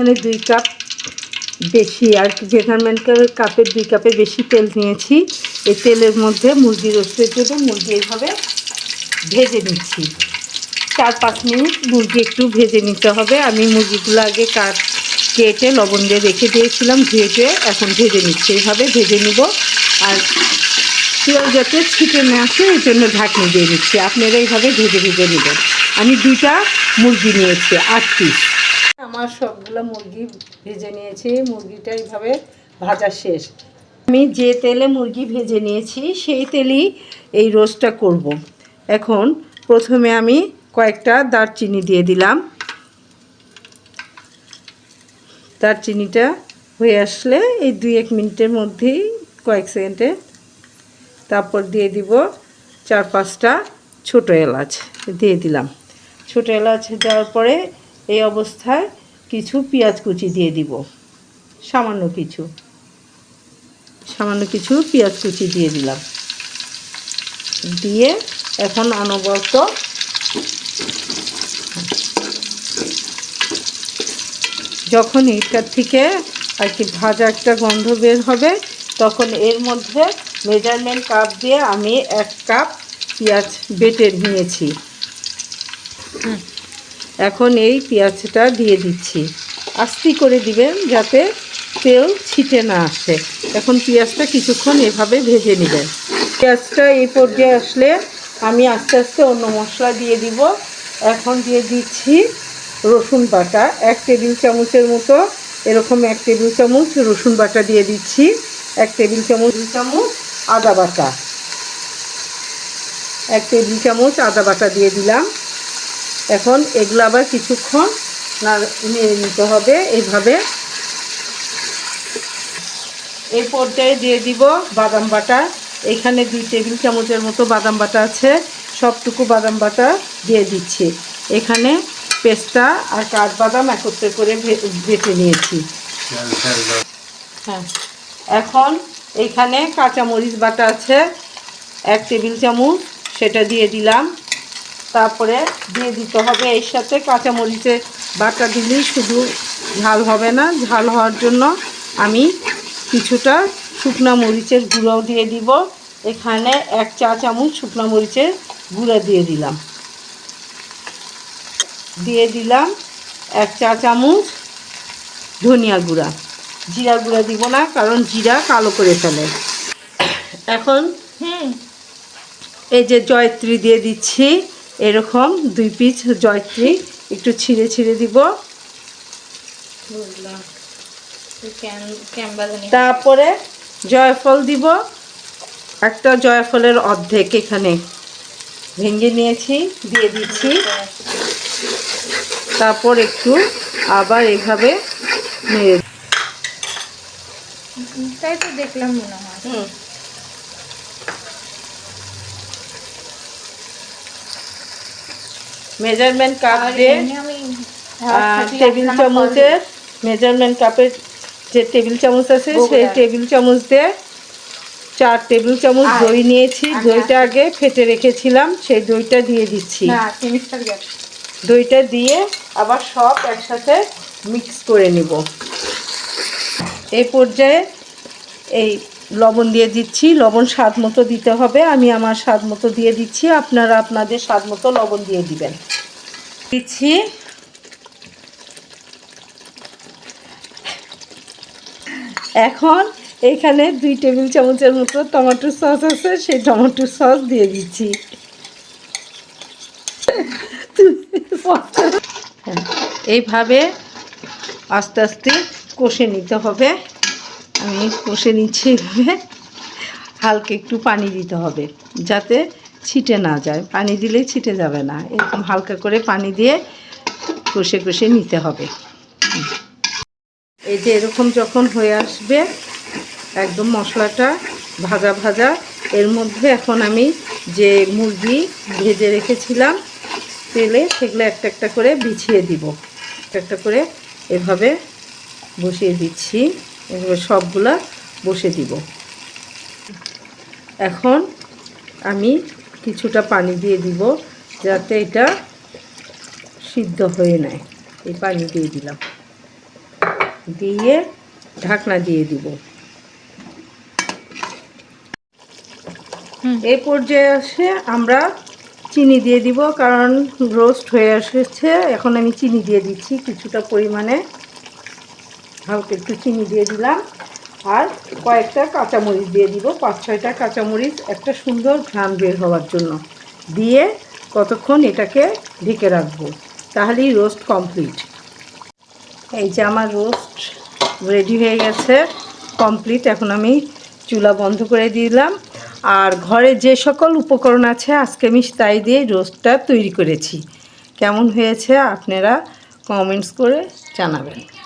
এখানে দুই কাপ বেশি, আর মেজারমেন্ট কাপের দুই কাপে বেশি তেল নিয়েছি, এই তেলের মধ্যে মুরগি রোস্টের জন্য মুরগি এইভাবে ভেজে নিচ্ছি। চার পাঁচ মিনিট মুরগি একটু ভেজে নিতে হবে। আমি মুরগিগুলো আগে কাট, কেটে লবণ দিয়ে রেখে দিয়েছিলাম ভেজে এখন ভেজে নিচ্ছি। এইভাবে ভেজে নিব। আর তেল যাতে ছিটে না আসে, এই জন্য ঢাকনি দিয়ে নিচ্ছি আপনারা এইভাবে ভেজে ভেজে নেবেন। আমি দুইটা মুরগি নিয়েছি, আট পিস আমার সবগুলো মুরগি ভেজে নিয়েছি। মুরগিটা এইভাবে ভাজা শেষ। আমি যে তেলে মুরগি ভেজে নিয়েছি, সেই তেলেই এই রোস্টটা করব। এখন প্রথমে আমি কয়েকটা দারচিনি দিয়ে দিলাম। দারচিনিটা হয়ে আসলে এই দুই এক মিনিটের মধ্যেই, কয়েক সেকেন্ডে তারপর দিয়ে দিব চার পাঁচটা ছোটো এলাচ। দিয়ে দিলাম। ছোটো এলাচ দেওয়ার পরে এই অবস্থায় কিছু পেঁয়াজ কুচি দিয়ে দিব। সামান্য কিছু। সামান্য কিছু পেঁয়াজ কুচি দিয়ে দিলাম। দিয়ে এখন অনবরত যখন এটার থেকে আর কি ভাজা একটা গন্ধ বের হবে, তখন এর মধ্যে মেজারমেন্ট কাপ দিয়ে আমি এক কাপ পেঁয়াজ বেটে নিয়েছি। এখন এই পেঁয়াজটা দিয়ে দিচ্ছি। আস্তি করে দিবেন যাতে তেল ছিটে না আসে। এখন পেঁয়াজটা কিছুক্ষণ এভাবে ভেজে নেবেন। পেঁয়াজটা এই পর্যায়ে আসলে আমি আস্তে আস্তে অন্য মশলা দিয়ে দিব। এখন দিয়ে দিচ্ছি রসুন বাটা। এক টেবিল চামচের মতো, এরকম এক টেবিল চামচ রসুন বাটা দিয়ে দিচ্ছি। এক টেবিল চামচ চামচ আদা বাটা। এক টেবিল চামচ আদা বাটা দিয়ে দিলাম। এখন এগুলো আবার কিছুক্ষণ না নেড়ে নিতে হবে, এইভাবে। এই পর্যায়ে দিয়ে দিব বাদাম বাটা। এখানে দুই টেবিল চামচের মতো বাদাম বাটা আছে, সবটুকু বাদাম বাটা দিয়ে দিচ্ছি। এখানে পেস্তা আর কাঠবাদাম একত্রে করে বেটে নিয়েছি। হ্যাঁ। এখন এখানে কাঁচামরিচ বাটা আছে, এক টেবিল চামচ, সেটা দিয়ে দিলাম। তারপরে দিয়ে দিতে হবে এর সাথে কাঁচামরিচের বাটা দিলেই শুধু ঝাল হবে না ঝাল হওয়ার জন্য আমি কিছুটা শুকনা মরিচের গুঁড়োও দিয়ে দিব। এখানে এক চা চামচ শুকনা মরিচের গুঁড়া দিয়ে দিলাম। দিয়ে দিলাম এক চা চামচ ধনিয়া গুঁড়া। জিরা গুঁড়া দিব না কারণ জিরা কালো করে ফেলে। এখন হুম। এই যে জয়ত্রী দিয়ে দিচ্ছি এরকম দুই পিস জয়ত্রী একটু ছিঁড়ে ছিঁড়ে দিব। তারপরে জয়ফল দিব। একটা জয়ফলের অর্ধেক এখানে ভেঙে নিয়েছি দিয়ে দিচ্ছি। তারপর একটু আবার এভাবে নেড়ে তাই তো দেখলাম মনে হয়। মেজারমেন্ট কাপ দিয়ে টেবিল চামচের মেজারমেন্ট কাপের যে টেবিল চামচ আছে সেই টেবিল চামচ দিয়ে চার টেবিল চামচ দই নিয়েছি। দইটা আগে ফেটে রেখেছিলাম সেই দইটা দিয়ে দিচ্ছি। দইটা দিয়ে আবার সব একসাথে মিক্স করে নিব। এই পর্যায়ে এই লবণ দিয়ে দিচ্ছি, লবণ স্বাদ মতো দিতে হবে। আমি আমার স্বাদ মতো দিয়ে দিচ্ছি, আপনারা আপনাদের স্বাদ মতো লবণ দিয়ে দিবেন। দিচ্ছি। এখন এখানে দুই টেবিল চামচের মতো টমেটো সস আছে, সেই টমেটো সস দিয়ে দিচ্ছি। এইভাবে আস্তে আস্তে কষে নিতে হবে। আমি কষে নিচ্ছি এইভাবে হালকা একটু পানি দিতে হবে, যাতে ছিটে না যায়। পানি দিলে ছিটে যাবে না। এরকম হালকা করে পানি দিয়ে কষে কষে নিতে হবে। এই যে এরকম যখন হয়ে আসবে, একদম মশলাটা ভাজা ভাজা, এর মধ্যে এখন আমি যে মুরগি ভেজে রেখেছিলাম, তেলে সেগুলো একটা একটা করে বিছিয়ে দিব। একটা একটা করে এভাবে বসিয়ে দিচ্ছি। এভাবে সবগুলা বসে দিব। এখন আমি কিছুটা পানি দিয়ে দিব যাতে এটা সিদ্ধ হয়ে নেয়। এই পানি দিয়ে দিলাম। দিয়ে ঢাকনা দিয়ে দিব। এই পর্যায়ে আসে আমরা চিনি দিয়ে দিব কারণ রোস্ট হয়ে এসেছে। এখন আমি চিনি দিয়ে দিচ্ছি কিছুটা পরিমাণে। হালকা একটু চিনি দিয়ে দিলাম। আর কয়েকটা কাঁচামরিচ দিয়ে দিব। পাঁচ, ছয়টা কাঁচামরিচ একটা সুন্দর ঘ্রাণ বের হওয়ার জন্য। দিয়ে কতক্ষণ এটাকে ঢেকে রাখব। তাহলেই রোস্ট কমপ্লিট। এই যে আমার রোস্ট রেডি হয়ে গেছে। কমপ্লিট। এখন আমি চুলা বন্ধ করে দিলাম। আর ঘরে যে সকল উপকরণ আছে, আজকে আমি তাই দিয়ে রোস্টটা তৈরি করেছি। কেমন হয়েছে আপনারা কমেন্টস করে জানাবেন।